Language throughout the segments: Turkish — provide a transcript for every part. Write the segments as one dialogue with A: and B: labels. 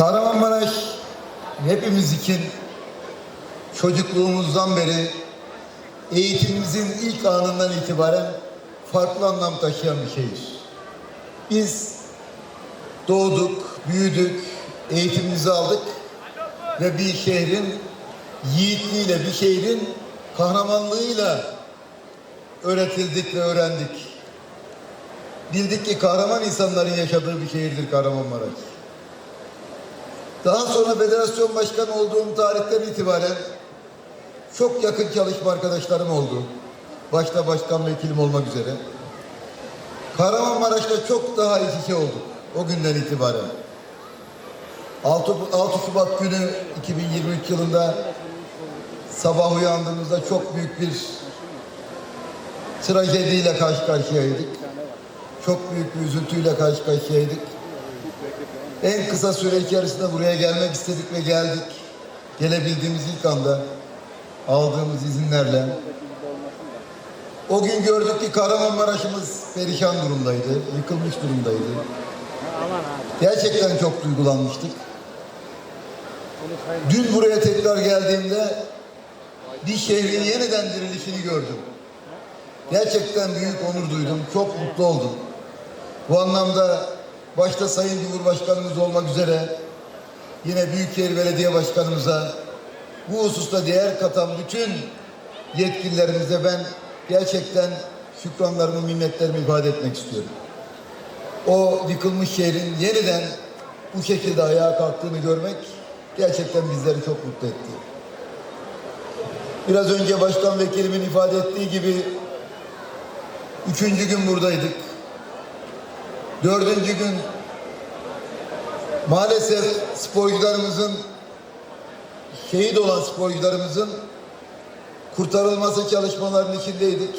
A: Kahramanmaraş hepimiz için çocukluğumuzdan beri eğitimimizin ilk anından itibaren farklı anlam taşıyan bir şehir. Biz doğduk, büyüdük, eğitimimizi aldık ve bir şehrin yiğitliğiyle, bir şehrin kahramanlığıyla öğretildik ve öğrendik. Bildik ki kahraman insanların yaşadığı bir şehirdir Kahramanmaraş. Daha sonra federasyon başkanı olduğum tarihten itibaren çok yakın çalışma arkadaşlarım oldu. Başta başkan vekilim olmak üzere. Kahramanmaraş'ta çok daha iç içe olduk o günden itibaren. 6, 6 Şubat günü 2023 yılında sabah uyandığımızda çok büyük bir trajediyle karşı karşıyaydık. Çok büyük bir üzüntüyle karşı karşıyaydık. En kısa süre içerisinde buraya gelmek istedik ve geldik. Gelebildiğimiz ilk anda aldığımız izinlerle. O gün gördük ki Kahramanmaraş'ımız perişan durumdaydı, yıkılmış durumdaydı. Gerçekten çok duygulanmıştık. Dün buraya tekrar geldiğimde bir şehrin yeniden dirilişini gördüm. Gerçekten büyük onur duydum, çok mutlu oldum. Bu anlamda başta Sayın Cumhurbaşkanımız olmak üzere yine Büyükşehir Belediye Başkanımıza bu hususta değer katan bütün yetkililerimize ben gerçekten şükranlarımı, minnetlerimi ifade etmek istiyorum. O yıkılmış şehrin yeniden bu şekilde ayağa kalktığını görmek gerçekten bizleri çok mutlu etti. Biraz önce başkan vekilimin ifade ettiği gibi üçüncü gün buradaydık. Dördüncü gün maalesef sporcularımızın şehit olan sporcularımızın kurtarılması çalışmalarının içindeydik.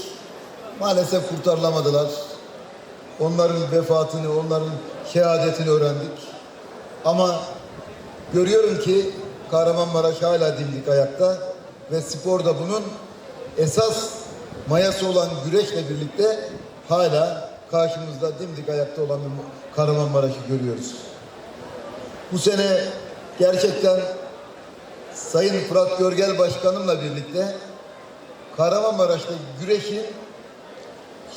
A: Maalesef kurtarılamadılar. Onların vefatını, onların şehadetini öğrendik. Ama görüyorum ki Kahramanmaraş hala dimdik ayakta ve spor da bunun esas mayası olan güreşle birlikte hala karşımızda dimdik ayakta olan bir Kahramanmaraş'ı görüyoruz. Bu sene gerçekten Sayın Fırat Görgel Başkanımla birlikte Kahramanmaraş'ta güreşin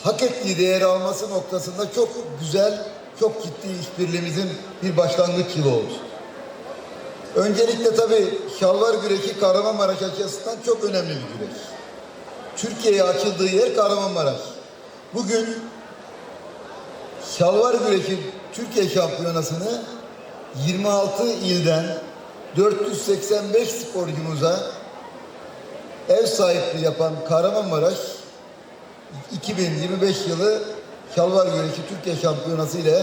A: hak ettiği değeri alması noktasında çok güzel, çok ciddi işbirliğimizin bir başlangıç yılı oldu. Öncelikle tabii şalvar güreşi Kahramanmaraş açısından çok önemli bir güreş. Türkiye'ye açıldığı yer Kahramanmaraş. Bugün şalvar güreşi Türkiye şampiyonasını 26 ilden 485 sporcumuza ev sahipliği yapan Kahramanmaraş 2025 yılı şalvar güreşi Türkiye şampiyonası ile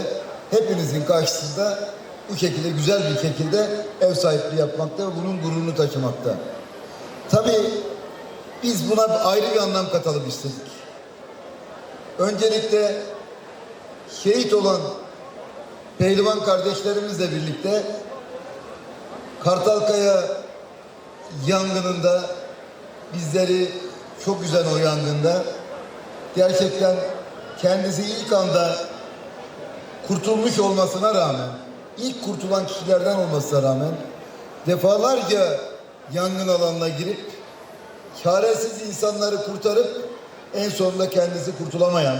A: hepinizin karşısında bu şekilde güzel bir şekilde ev sahipliği yapmakta ve bunun gururunu taşımakta. Tabii biz buna ayrı bir anlam katalım istedik. Öncelikle şehit olan pehlivan kardeşlerimizle birlikte Kartalkaya yangınında bizleri çok güzel o yangında gerçekten kendisi ilk anda kurtulmuş olmasına rağmen ilk kurtulan kişilerden olmasına rağmen defalarca yangın alanına girip çaresiz insanları kurtarıp en sonunda kendisi kurtulamayan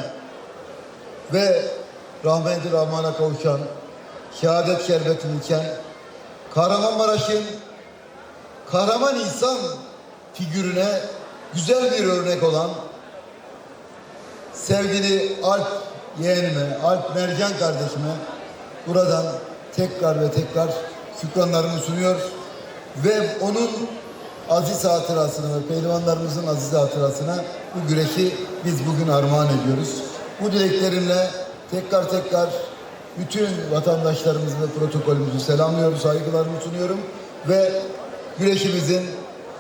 A: ve rahmeti rahmana kavuşan şehadet şerbetini içen Kahramanmaraş'ın kahraman insan figürüne güzel bir örnek olan sevgili Alp yeğenime, Alp Mercan kardeşime buradan tekrar ve tekrar şükranlarımı sunuyor ve onun aziz hatırasına ve pehlivanlarımızın aziz hatırasına bu güreşi biz bugün armağan ediyoruz. Bu dileklerimle tekrar tekrar bütün vatandaşlarımızı ve protokolümüzü selamlıyorum, saygılarımı sunuyorum ve güreşimizin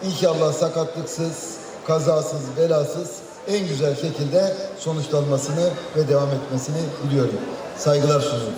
A: inşallah sakatlıksız, kazasız, belasız en güzel şekilde sonuçlanmasını ve devam etmesini diliyorum. Saygılar sunuyorum.